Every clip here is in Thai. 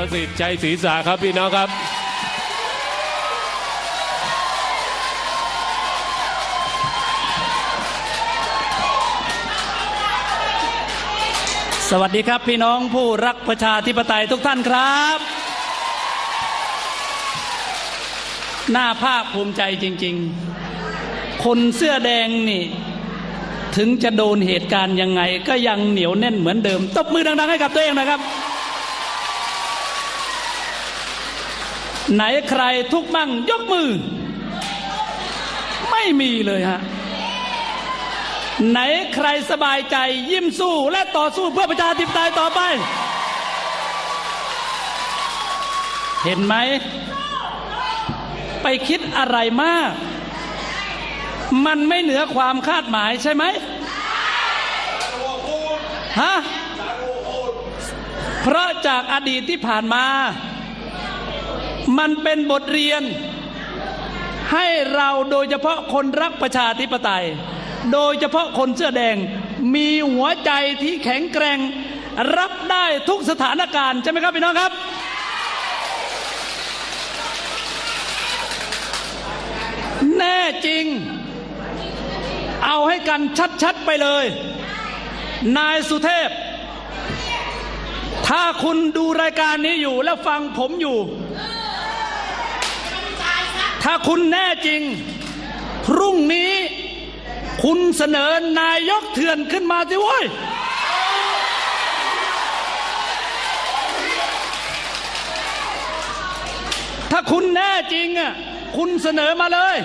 ประสิทธิ์ชัยศรีษาครับพี่น้องครับสวัสดีครับพี่น้องผู้รักประชาธิปไตยทุกท่านครับ หน้าภาคภูมิใจจริง ๆ คนเสื้อแดงนี่ ถึงจะโดนเหตุการณ์ยังไง ก็ยังเหนียวแน่นเหมือนเดิม ตบมือดัง ๆ ให้กับตัวเองนะครับ ไหนใครทุกข์มั่งยกมือ ไม่มีเลยฮะ ไหนใครสบายใจยิ้มสู้และต่อสู้เพื่อประชาธิปไตยต่อไป เห็นไหม ไปคิดอะไรมาก มันไม่เหนือความคาดหมายใช่ไหมฮะเพราะจากอดีตที่ผ่านมา มันเป็นบทเรียน ให้เราโดยเฉพาะคนรักประชาธิปไตย โดยเฉพาะคนเสื้อแดงมีหัวใจที่แข็งแกร่ง รับได้ทุกสถานการณ์ใช่ไหมครับพี่น้องครับ แน่จริง เอาให้กันชัดๆไปเลย นายสุเทพ ถ้าคุณดูรายการนี้อยู่แล้วฟังผมอยู่ ถ้าคุณแน่จริง พรุ่งนี้คุณเสนอนายกเถื่อนขึ้นมาสิเว้ยถ้าคุณแน่จริงอะคุณเสนอมาเลย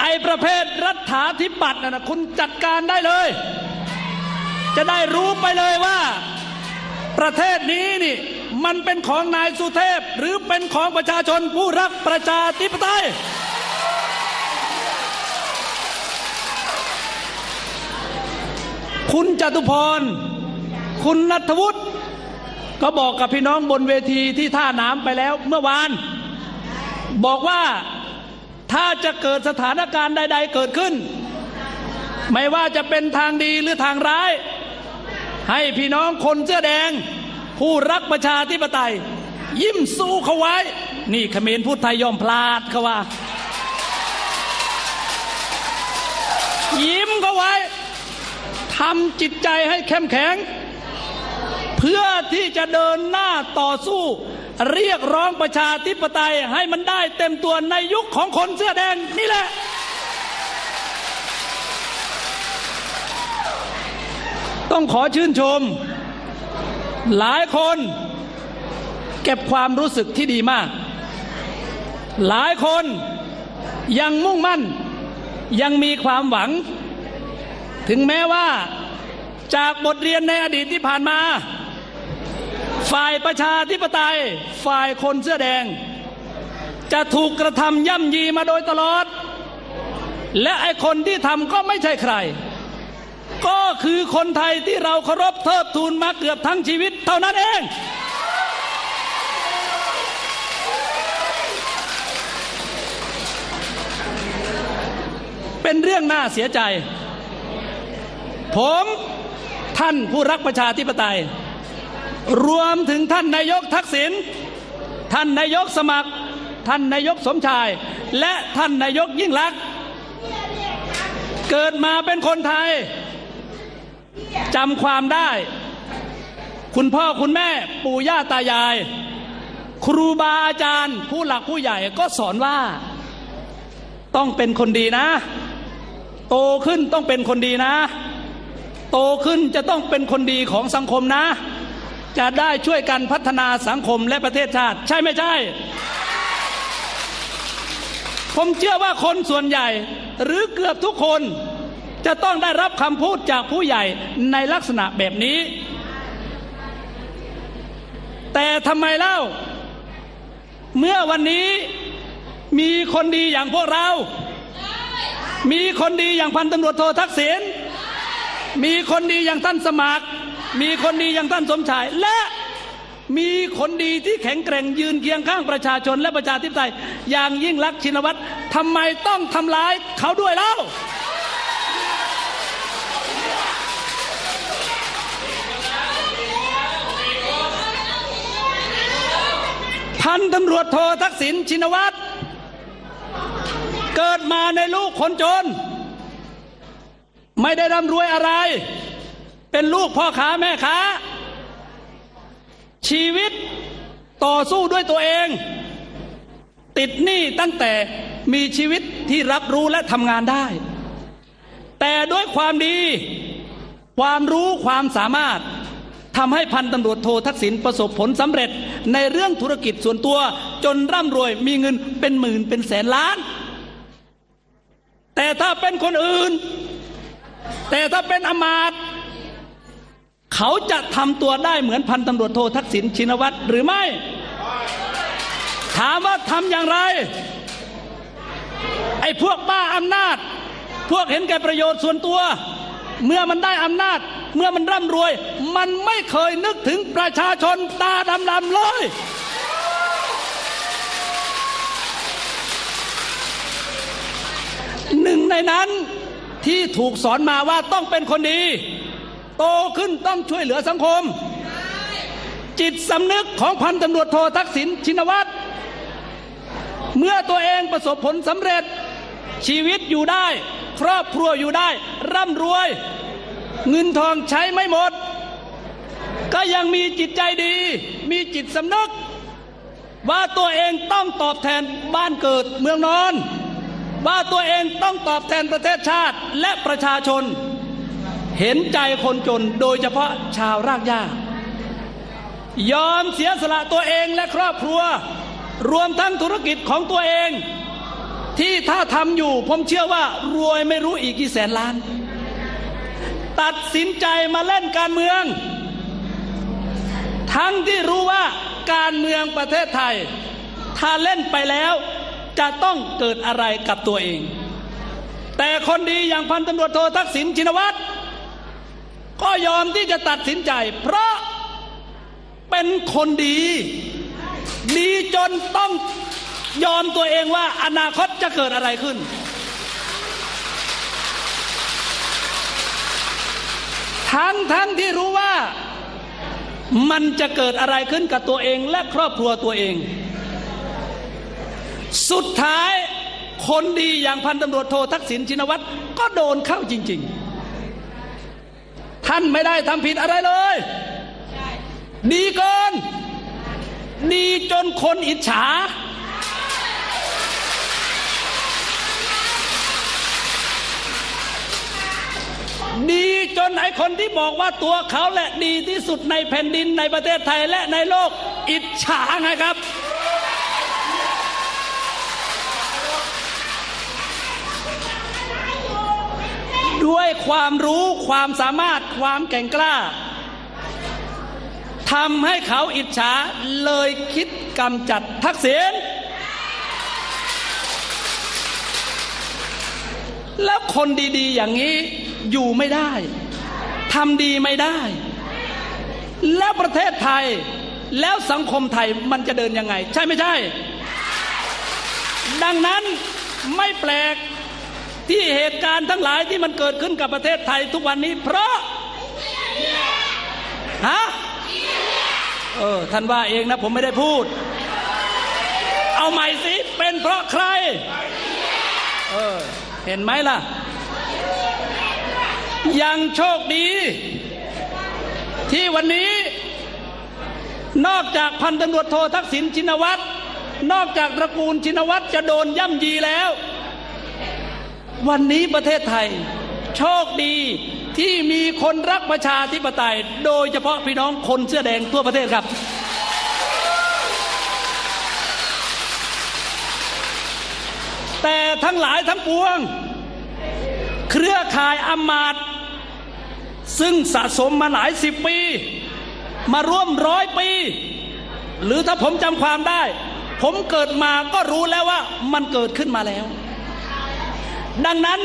ไอ้ประเภทรัฐาธิปัตย์น่ะนะคุณจัดการได้เลย จะได้รู้ไปเลยว่า ประเทศนี้นี่ มันเป็นของนายสุเทพ หรือเป็นของประชาชนผู้รักประชาธิปไตย คุณจตุพร คุณนัทวุฒิก็บอกกับพี่น้องบนเวทีที่ท่าน้ำไปแล้วเมื่อวาน บอกว่าถ้าจะเกิดสถานการณ์ใด ๆ เกิดขึ้น ไม่ว่าจะเป็นทางดีหรือทางร้าย ให้พี่น้องคนเสื้อแดง ผู้รักประชาธิปไตย ยิ้มสู้เขาไว้ นี่เขมรพูดไทยยอมพลาดเขาว่า ยิ้มเขาไว้ทำจิตใจให้เข้มแข็ง เพื่อที่จะเดินหน้าต่อสู้ เรียกร้องประชาธิปไตยให้มันได้เต็มตัวในยุคของคนเสื้อแดงนี่แหละต้องขอชื่นชม หลายคนเก็บความรู้สึกที่ดีมาก หลายคนยังมุ่งมั่น ยังมีความหวัง ถึงแม้ว่าจากบทเรียนในอดีตที่ผ่านมา ฝ่ายประชาธิปไตย ฝ่ายคนเสื้อแดง จะถูกกระทำย่ำยีมาโดยตลอด และไอคนที่ทำก็ไม่ใช่ใคร ก็คือคนไทยที่เราเคารพเทิดทูนมาเกือบทั้งชีวิตเท่านั้นเอง เป็นเรื่องน่าเสียใจ ผมท่านผู้รักประชาธิปไตย รวมถึงท่านนายกทักษิณท่านนายกสมัคร ท่านนายกสมชาย และท่านนายกยิ่งลักษณ์เกิดมาเป็นคนไทย จำความได้ คุณพ่อคุณแม่ปู่ย่าตายาย ครูบาอาจารย์ ผู้หลักผู้ใหญ่ก็สอนว่า ต้องเป็นคนดีนะ โตขึ้นต้องเป็นคนดีนะ โตขึ้นจะต้องเป็นคนดีของสังคมนะ จะได้ช่วยกันพัฒนาสังคมและประเทศชาติ ใช่ไม่ใช่ ผมเชื่อว่าคนส่วนใหญ่ หรือเกือบทุกคน จะต้องได้รับคำพูดจากผู้ใหญ่ในลักษณะแบบนี้ แต่ทำไมเล่า เมื่อวันนี้มีคนดีอย่างพวกเรา มีคนดีอย่างพันตำรวจโททักษิณมีคนดีอย่างท่านสมัคร มีคนดีอย่างท่านสมชาย และมีคนดีที่แข็งแกร่งยืนเคียงข้างประชาชนและประชาธิปไตยอย่างยิ่งรักษณ์ชินวัตรทำไมต้องทำร้ายเขาด้วยเล่า ผ พันตำรวจโททักษิณชินวัตร เกิดมาในลูกคนจน ไม่ได้ร่ำรวยอะไร เป็นลูกพ่อค้าแม่ค้า ชีวิตต่อสู้ด้วยตัวเอง ติดหนี้ตั้งแต่มีชีวิตที่รับรู้และทำงานได้ แต่ด้วยความดี ความรู้ความสามารถ ทำให้พันตำรวจโททักษิณประสบผลสำเร็จ ในเรื่องธุรกิจส่วนตัวจนร่ำรวยมีเงินเป็นหมื่นเป็นแสนล้าน แต่ถ้าเป็นคนอื่น แต่ถ้าเป็นอมาตเขาจะทำตัวได้เหมือนพันตำรวจโททักษิณชินวัตรหรือไม่ ถามว่าทำอย่างไร ไอ้พวกบ้าอำนาจ พวกเห็นแก่ประโยชน์ส่วนตัว เมื่อมันได้อำนาจ เมื่อมันร่ำรวย มันไม่เคยนึกถึงประชาชนตาดำๆเลย หนึ่งในนั้นที่ถูกสอนมาว่าต้องเป็นคนดี โตขึ้นต้องช่วยเหลือสังคม จิตสำนึกของพันตำรวจโททักษิณชินวัตรเมื่อตัวเองประสบผลสำเร็จชีวิตอยู่ได้ ครอบครัวอยู่ได้ ร่ำรวย เงินทองใช้ไม่หมด ก็ยังมีจิตใจดี มีจิตสำนึก ว่าตัวเองต้องตอบแทนบ้านเกิดเมืองนอน ว่าตัวเองต้องตอบแทนประเทศชาติและประชาชน เห็นใจคนจนโดยเฉพาะชาวรากหญ้ายอมเสียสละตัวเองและครอบครัว รวมทั้งธุรกิจของตัวเอง ที่ถ้าทำอยู่ ผมเชื่อว่ารวยไม่รู้อีกกี่แสนล้าน ตัดสินใจมาเล่นการเมือง ทั้งที่รู้ว่าการเมืองประเทศไทย ถ้าเล่นไปแล้ว จะต้องเกิดอะไรกับตัวเอง แต่คนดีอย่างพันตำรวจโททักษิณชินวัตรก็ยอมที่จะตัดสินใจ เพราะเป็นคนดี ดีจนต้อง ยอมตัวเองว่าอนาคตจะเกิดอะไรขึ้น ทั้งทั้งที่รู้ว่ามันจะเกิดอะไรขึ้นกับตัวเองและครอบครัวตัวเอง สุดท้ายคนดีอย่างพันตำรวจโททักษิณชินวัตรก็โดนเข้าจริง ๆ ท่านไม่ได้ทำผิดอะไรเลย ดีเกิน ดีจนคนอิจฉา ดีจนไอ้คนที่บอกว่าตัวเขาแหละดีที่สุดในแผ่นดินในประเทศไทยและในโลกอิจฉาไงครับ ด้วยความรู้ความสามารถความแก่งกล้าทำให้เขาอิจฉาเลยคิดกำจัดทักษิณแล้วคนดีๆอย่างนี้ อยู่ไม่ได้ทำดีไม่ได้ แล้วประเทศไทย แล้วสังคมไทยมันจะเดินยังไง ใช่ไม่ใช่ ดังนั้นไม่แปลกที่เหตุการณ์ทั้งหลายที่มันเกิดขึ้นกับประเทศไทยทุกวันนี้ เพราะฮะเออท่านว่าเองนะผมไม่ได้พูด เอาใหม่สิ เป็นเพราะใคร เออ เห็นไหมล่ะ ยังโชคดี ที่วันนี้ นอกจากพันตำรวจโททักษิณชินวัตรนอกจากตระกูลชินวัตรจะโดนย่ำยีแล้ว วันนี้ประเทศไทย โชคดีที่มีคนรักประชาธิปไตย โดยเฉพาะพี่น้องคนเสื้อแดงทั่วประเทศครับ แต่ทั้งหลายทั้งปวง เครือข่ายอำมาตย์ ซึ่งสะสมมาหลายสิบปี มาร่วมร้อยปี หรือถ้าผมจำความได้ ผมเกิดมาก็รู้แล้วว่ามันเกิดขึ้นมาแล้ว ดังนั้น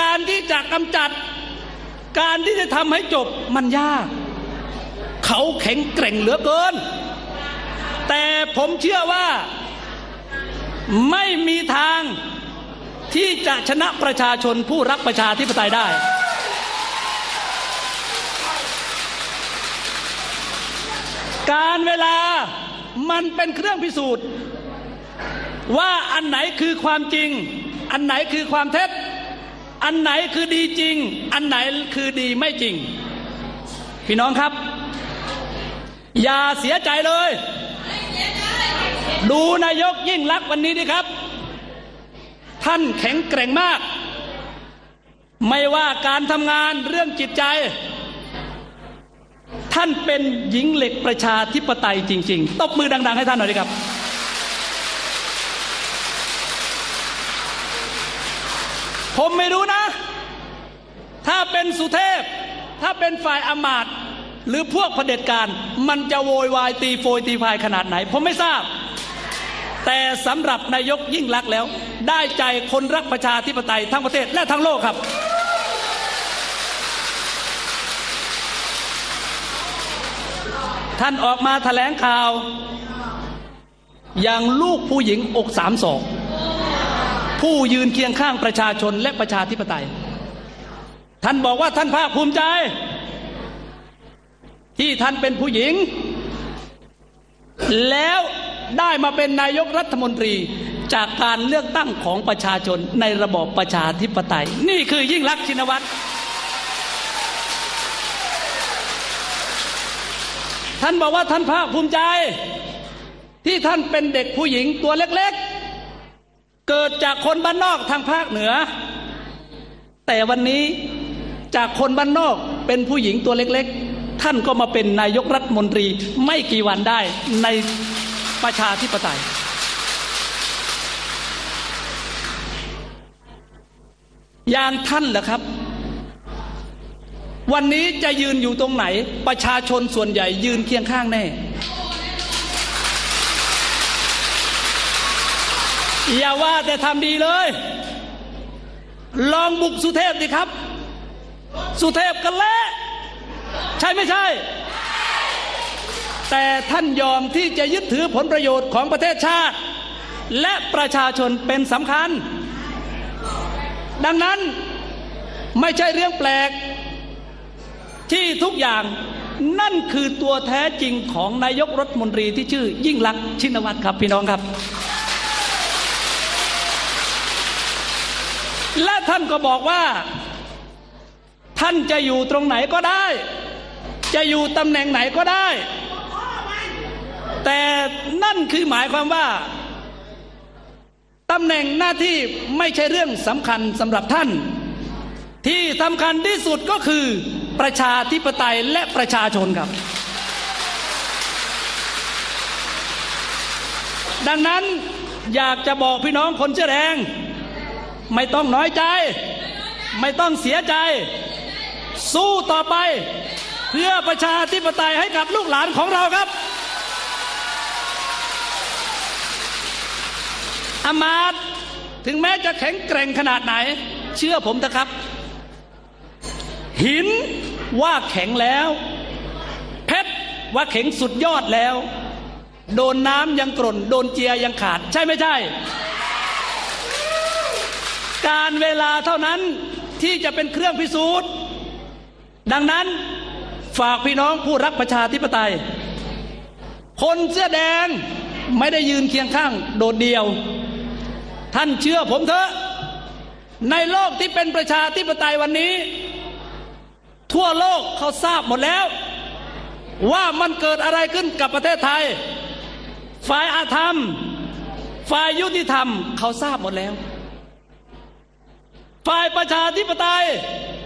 การที่จะกำจัด การที่จะทำให้จบมันยาก เขาแข็งแกร่งเหลือเกิน แต่ผมเชื่อว่าไม่มีทางที่จะชนะประชาชนผู้รักประชาธิปไตยได้ การเวลามันเป็นเครื่องพิสูจน์ ว่าอันไหนคือความจริง อันไหนคือความเท็จ อันไหนคือดีจริง อันไหนคือดีไม่จริง พี่น้องครับ อย่าเสียใจเลย ดูนายกยิ่งลักวันนี้ดิครับ ท่านแข็งแกร่งมาก ไม่ว่าการทำงานเรื่องจิตใจ ท่านเป็นหญิงเหล็กประชาธิปไตยจริง ๆ ตบมือดัง ๆ ให้ท่านหน่อยดิครับ ผมไม่รู้นะ ถ้าเป็นสุเทพ ถ้าเป็นฝ่ายอมาตหรือพวกเผด็จการ มันจะโวยวายตีโฟยตีพายขนาดไหน ผมไม่ทราบ แต่สำหรับนายกยิ่งรักแล้ว ได้ใจคนรักประชาธิปไตยทั้งประเทศและทั้งโลกครับ ท่านออกมาแถลงข่าว อย่างลูกผู้หญิงอกสามศอกผู้ยืนเคียงข้างประชาชนและประชาธิปไตย ท่านบอกว่าท่านภาคภูมิใจ ที่ท่านเป็นผู้หญิง แล้วได้มาเป็นนายกรัฐมนตรีจากการเลือกตั้งของประชาชนในระบอบประชาธิปไตย นี่คือยิ่งรักษณ์ชินวัตร ท่านบอกว่าท่านภาคภูมิใจ ที่ท่านเป็นเด็กผู้หญิงตัวเล็กๆ เกิดจากคนบ้านนอกทางภาคเหนือ แต่วันนี้จากคนบ้านนอกเป็นผู้หญิงตัวเล็กๆ ท่านก็มาเป็นนายกรัฐมนตรีไม่กี่วันได้ในประชาธิปไตย อย่างท่านเหรอครับ วันนี้จะยืนอยู่ตรงไหน ประชาชนส่วนใหญ่ยืนเคียงข้างแน่ อย่าว่าแต่ทำดีเลย ลองบุกสุเทพดิครับ สุเทพกันแล้วใช่ไม่ใช่ แต่ท่านยอมที่จะยึดถือผลประโยชน์ของประเทศชาติ และประชาชนเป็นสำคัญ ดังนั้นไม่ใช่เรื่องแปลก ที่ทุกอย่างนั่นคือตัวแท้จริงของนายกรัฐมนตรีที่ชื่อยิ่งลักษณ์ชินวัตรครับพี่น้องครับ และท่านก็บอกว่า ท่านจะอยู่ตรงไหนก็ได้ จะอยู่ตำแหน่งไหนก็ได้ แต่นั่นคือหมายความว่าตำแหน่งหน้าที่ไม่ใช่เรื่องสำคัญสำหรับท่าน ที่สำคัญที่สุดก็คือ ประชาธิปไตยและประชาชนครับ ดังนั้นอยากจะบอกพี่น้องคนเสื้อแดงไม่ต้องน้อยใจ ไม่ต้องเสียใจ สู้ต่อไป เพื่อประชาธิปไตยให้กับลูกหลานของเราครับอามาตถึงแม้จะแข็งแกร่งขนาดไหน เชื่อผมนะครับ หิน ว่าแข็งแล้ว เพชรว่าแข็งสุดยอดแล้ว โดนน้ำยังกร่น โดนเจียยังขาด ใช่ไม่ใช่ การเวลาเท่านั้นที่จะเป็นเครื่องพิสูจน์ ดังนั้นฝากพี่น้องผู้รักประชาธิปไตย คนเสื้อแดงไม่ได้ยืนเคียงข้างโดดเดียว ท่านเชื่อผมเถอะ ในโลกที่เป็นประชาธิปไตยวันนี้ ทั่วโลกเขาทราบหมดแล้ว ว่ามันเกิดอะไรขึ้นกับประเทศไทย ฝ่ายอาธรรม ฝ่ายยุติธรรม เขาทราบหมดแล้ว ฝ่ายประชาธิปไตย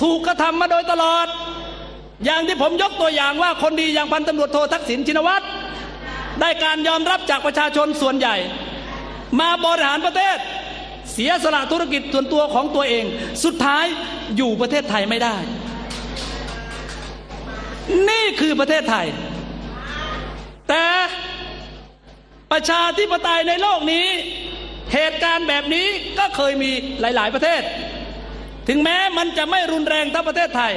ถูกกระทำมาโดยตลอด อย่างที่ผมยกตัวอย่างว่าคนดีอย่างพันตำรวจโททักษิณชินวัตรได้การยอมรับจากประชาชนส่วนใหญ่ มาบริหารประเทศ เสียสละธุรกิจส่วนตัวของตัวเอง สุดท้ายอยู่ประเทศไทยไม่ได้ นี่คือประเทศไทย แต่ประชาธิปไตยในโลกนี้ เหตุการณ์แบบนี้ก็เคยมีหลาย ๆ ประเทศ ถึงแม้มันจะไม่รุนแรงเท่าประเทศไทย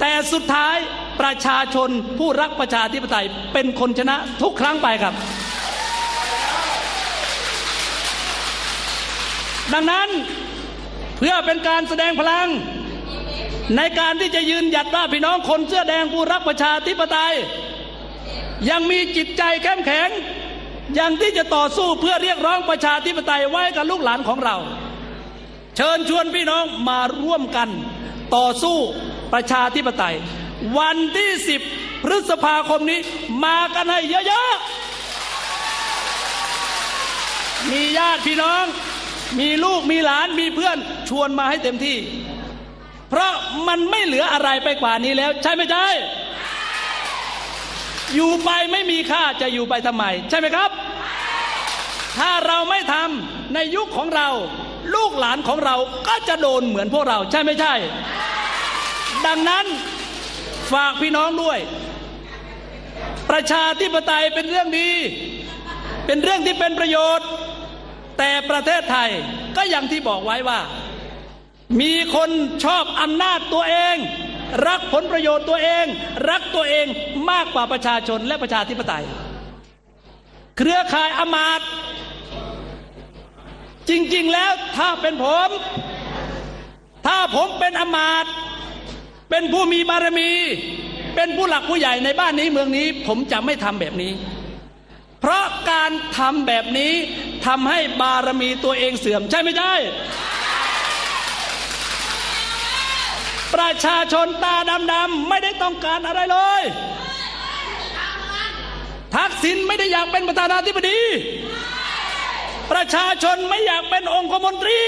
แต่สุดท้ายประชาชนผู้รักประชาธิปไตยเป็นคนชนะทุกครั้งไปครับ ดังนั้นเพื่อเป็นการแสดงพลัง ในการที่จะยืนหยัดว่าพี่น้องคนเสื้อแดงผู้รักประชาธิปไตย ยังมีจิตใจเข้มแข็งยังที่จะต่อสู้เพื่อเรียกร้องประชาธิปไตยไว้กับลูกหลานของเรา เชิญชวนพี่น้องมาร่วมกัน ต่อสู้ประชาธิปไตย วันที่ 10 พฤษภาคมนี้มากันให้เยอะๆ มีญาติพี่น้อง มีลูกมีหลานมีเพื่อนชวนมาให้เต็มที่ เพราะมันไม่เหลืออะไรไปกว่านี้แล้ว ใช่ไหมใช่อยู่ไปไม่มีค่าจะอยู่ไปทำไม ใช่ไหมครับ ถ้าเราไม่ทำในยุคของเรา ลูกหลานของเราก็จะโดนเหมือนพวกเราใช่ไม่ใช่ ดังนั้นฝากพี่น้องด้วย ประชาธิปไตยเป็นเรื่องดี เป็นเรื่องที่เป็นประโยชน์ แต่ประเทศไทยก็อย่างที่บอกไว้ว่า มีคนชอบอำนาจตัวเอง รักผลประโยชน์ตัวเอง รักตัวเองมากกว่าประชาชนและประชาธิปไตย เครือข่ายอมาตย์จริง ๆ แล้วถ้าเป็นผม ถ้าผมเป็นอมาตย์เป็นผู้มีบารมี เป็นผู้หลักผู้ใหญ่ในบ้านนี้เมืองนี้ ผมจะไม่ทำแบบนี้ เพราะการทำแบบนี้ทำให้บารมีตัวเองเสื่อมใช่ไม่ใช่ ประชาชนตาดำๆไม่ได้ต้องการอะไรเลย ทักษิณไม่ได้อยากเป็นประธานาธิบดี ประชาชนไม่อยากเป็นองคมนตรี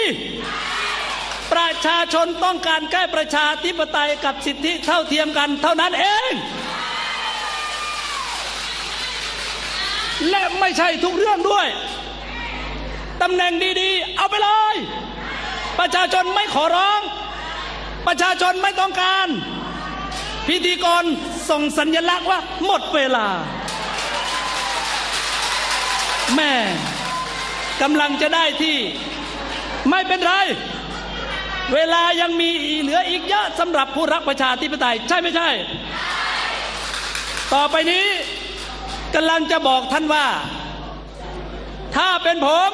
ประชาชนต้องการแก้ประชาธิปไตยกับสิทธิเท่าเทียมกันเท่านั้นเอง และไม่ใช่ทุกเรื่องด้วยตำแหน่งดีๆ เอาไปเลย ประชาชนไม่ขอร้อง ประชาชนไม่ต้องการ พิธีกรส่งสัญลักษณ์ว่าหมดเวลา แม่กำลังจะได้ที่ ไม่เป็นไร เวลายังมีเหลืออีกเยอะสำหรับผู้รักประชาธิปไตย ใช่ไม่ใช่ ต่อไปนี้กำลังจะบอกท่านว่า ถ้าเป็นผม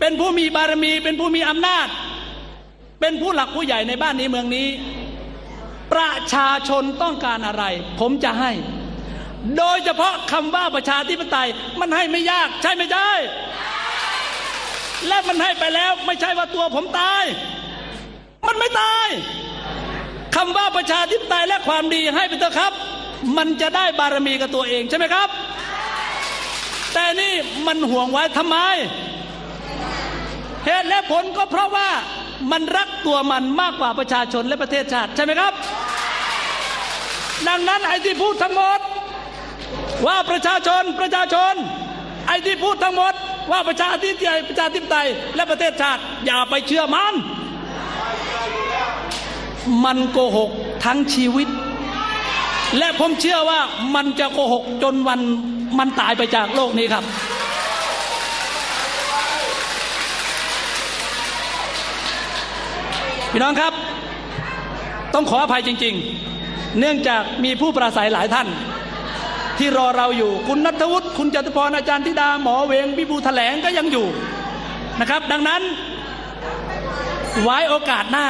เป็นผู้มีบารมีเป็นผู้มีอำนาจ เป็นผู้หลักผู้ใหญ่ในบ้านนี้เมืองนี้ ประชาชนต้องการอะไร ผมจะให้ โดยเฉพาะคำว่าประชาธิปไตยมันให้ไม่ยาก ใช่ไม่ใช่และมันให้ไปแล้วไม่ใช่ว่าตัวผมตาย มันไม่ตายคำว่าประชาธิปไตยและความดีให้ไปเถอะครับ มันจะได้บารมีกับตัวเองใช่ไหมครับ แต่นี่มันห่วงไว้ทำไม เหตุและผลก็เพราะว่า มันรักตัวมันมากกว่าประชาชนและประเทศชาติ ใช่ไหมครับ ดังนั้นไอ้ที่พูดทั้งหมด ว่าประชาชนประชาชน ไอ้ที่พูดทั้งหมด ว่าประชาธิปไตยประชาธิปไตยและประเทศชาติ อย่าไปเชื่อมัน มันโกหกทั้งชีวิต และผมเชื่อว่ามันจะโกหกจนวันมันตายไปจากโลกนี้ครับ พี่น้องครับ ต้องขออภัยจริง ๆ เนื่องจากมีผู้ประสัยหลายท่าน ที่รอเราอยู่คุณนัทวุฒิคุณจตุพรอาจารย์ธิดาหมอเวงพี่บูแถลงก็ยังอยู่นะครับ ดังนั้น ไว้โอกาสหน้า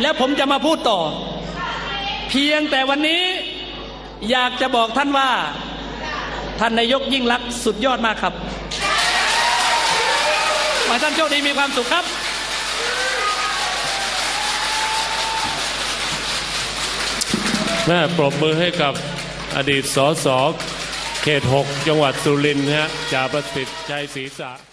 แล้วผมจะมาพูดต่อ เพียงแต่วันนี้อยากจะบอกท่านว่า ท่านนายกยิ่งรักษณ์สุดยอดมากครับขอให้ท่านโชคดีมีความสุขครับ แม่ปรบมือให้กับอดีตสสเขต 6 จังหวัดสุรินทร์ฮะจ่าประสิทธิ์ชัยศรีษะ